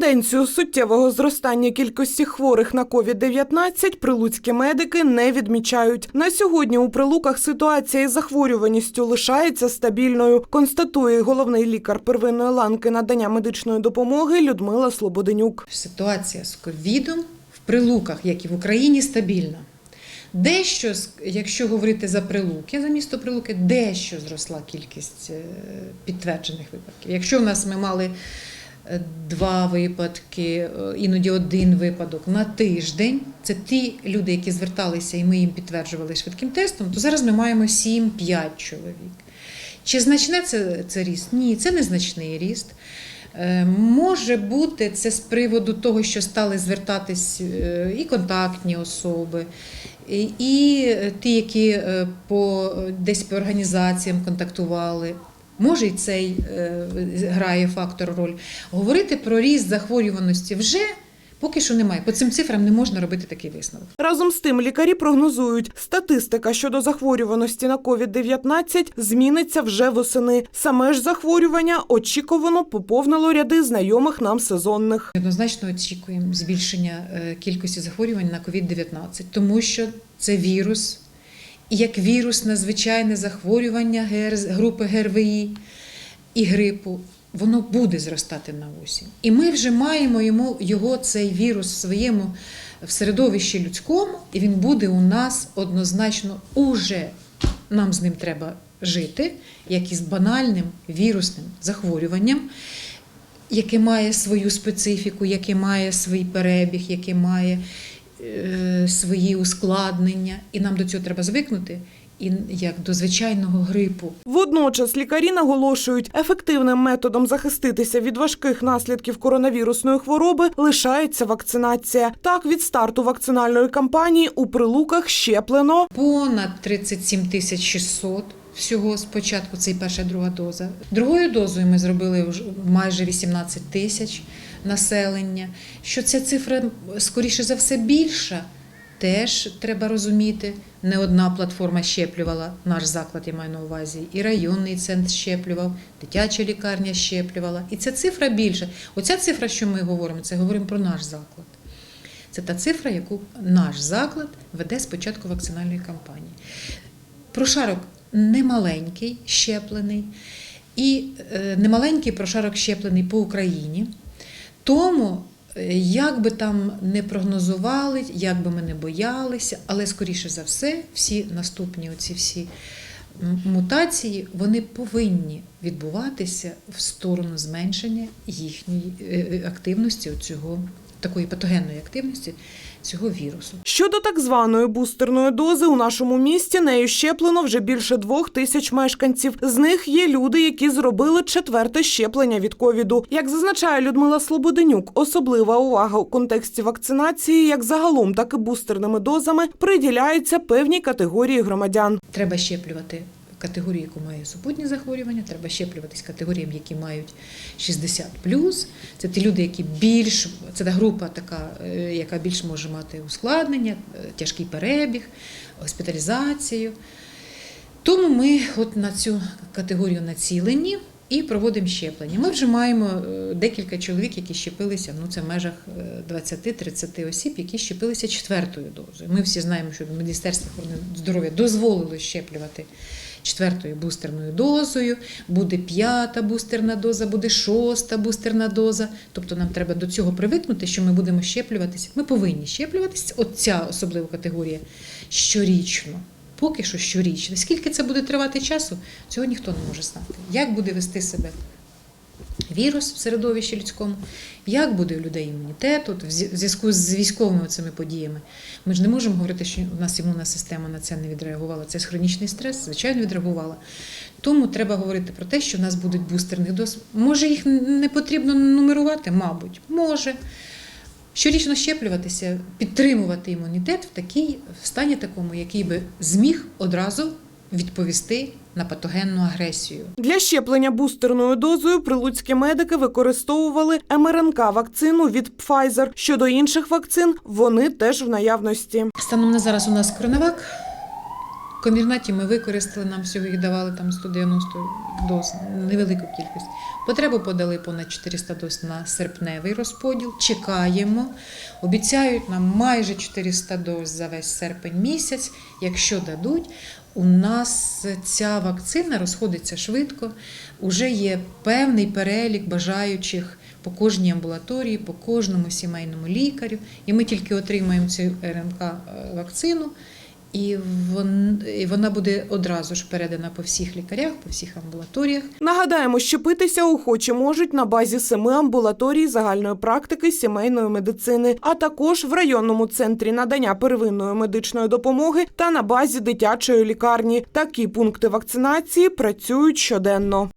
Тенденцію суттєвого зростання кількості хворих на COVID-19 прилуцькі медики не відмічають. На сьогодні у прилуках ситуація із захворюваністю лишається стабільною, констатує головний лікар первинної ланки надання медичної допомоги Людмила Слободенюк. Ситуація з ковідом в прилуках, як і в Україні, стабільна. Дещо, якщо говорити за прилуки, за місто Прилуки, дещо зросла кількість е, підтверджених випадків. Якщо в нас ми мали два випадки, е, іноді один випадок на тиждень, це ті люди, які зверталися, і ми їм підтверджували швидким тестом, то зараз ми маємо 7-5 чоловік. Чи значне це, це ріст? Ні, це незначний ріст. Е, Може бути це з приводу того, що стали звертатись е, і контактні особи, і- ті, які по десь по організаціям контактували. Може, і цей е, грає фактор роль. Говорити про ріст захворюваності вже поки що немає. По цим цифрам не можна робити такий висновок. Разом з тим лікарі прогнозують, статистика щодо захворюваності на COVID-19 зміниться вже восени. Саме ж захворювання очікувано поповнило ряди знайомих нам сезонних. Однозначно очікуємо збільшення е, кількості захворювань на COVID-19, тому що це вірус, як вірусне звичайне захворювання групи ГРВІ і грипу, воно буде зростати на осінь. І ми вже маємо йому його цей вірус в своєму в середовищі людському, і він буде у нас однозначно уже нам з ним треба жити, як із банальним вірусним захворюванням яке має свою специфіку, яке має свій перебіг, яке має свої ускладнення. І нам до цього треба звикнути, і як до звичайного грипу. Водночас лікарі наголошують, ефективним методом захиститися від важких наслідків коронавірусної хвороби лишається вакцинація. Так, від старту вакцинальної кампанії у прилуках щеплено Понад 37 тисяч 600 всього спочатку, це і перша і друга доза. Другою дозою ми зробили вже майже 18 тисяч населення. Що ця цифра, скоріше за все, більша, теж треба розуміти. Не одна платформа щеплювала наш заклад, я маю на увазі, і районний центр щеплював, дитяча лікарня щеплювала. І ця цифра більша. Оця цифра, що ми говоримо, це говоримо про наш заклад. Це та цифра, яку наш заклад веде з початку вакцинальної кампанії. Прошарок немаленький, щеплений, і е, немаленький прошарок щеплений по Україні. Тому, е, як би там не прогнозували, як би ми не боялися, але скоріше за все, всі наступні оці всі мутації вони повинні відбуватися в сторону зменшення їхньої е, активності, цього такої патогенної активності цього вірусу. Щодо так званої бустерної дози, у нашому місті нею щеплено вже більше двох тисяч мешканців. З них є люди, які зробили четверте щеплення від ковіду. Як зазначає Людмила Слободенюк, особлива увага у контексті вакцинації, як загалом, так і бустерними дозами, приділяється певній категорії громадян. Треба щеплювати категорію, яку має супутні захворювання, треба щеплюватись категоріям, які мають 60 Це ті люди, які більш це та група така, е, яка більш може мати ускладнення, е, тяжкий перебіг, госпіталізацію. Тому ми от на цю категорію націлені і проводимо щеплення. Ми вже маємо е, декілька чоловік, які щепилися, ну це в межах е, 20-30 осіб, які щепилися четвертою дозою. Ми всі знаємо, що Міністерство охорони здоров'я дозволило щеплювати четвертою бустерною дозою, буде п'ята бустерна доза, буде шоста бустерна доза. Тобто нам треба до цього привикнути, що ми будемо щеплюватися. Ми повинні щеплюватися. От ця особлива категорія щорічно. Поки що щорічно. Скільки це буде тривати часу, цього ніхто не може знати. Як буде вести себе вірус в середовищі людському, як буде у людей імунітет, от в зв'язку з військовими цими подіями. Ми ж не можемо говорити, що у нас імунна система на це не відреагувала. Це хронічний стрес, звичайно, відреагувала. Тому треба говорити про те, що в нас будуть бустерних доз. Може, їх не потрібно нумерувати? Мабуть, може. Щорічно щеплюватися, підтримувати імунітет в такій в стані такому, який би зміг одразу відповісти на патогенну агресію. Для щеплення бустерною дозою прилуцькі медики використовували МРНК-вакцину від Pfizer. Щодо інших вакцин, вони теж в наявності. Станом на зараз у нас коронавак, комірнаті ми використали, нам всього їх давали там 190 доз, невелику кількість. Потребу подали понад 400 доз на серпневий розподіл. Чекаємо. Обіцяють нам майже 400 доз за весь серпень місяць. Якщо дадуть, у нас ця вакцина розходиться швидко. Уже є певний перелік бажаючих по кожній амбулаторії, по кожному сімейному лікарю. І ми тільки отримаємо цю РНК е, вакцину, і вона буде одразу ж передана по всіх лікарях, по всіх амбулаторіях. Нагадаємо, щепитися охочі можуть на базі семи амбулаторій загальної практики сімейної медицини, а також в районному центрі надання первинної медичної допомоги та на базі дитячої лікарні. Такі пункти вакцинації працюють щоденно.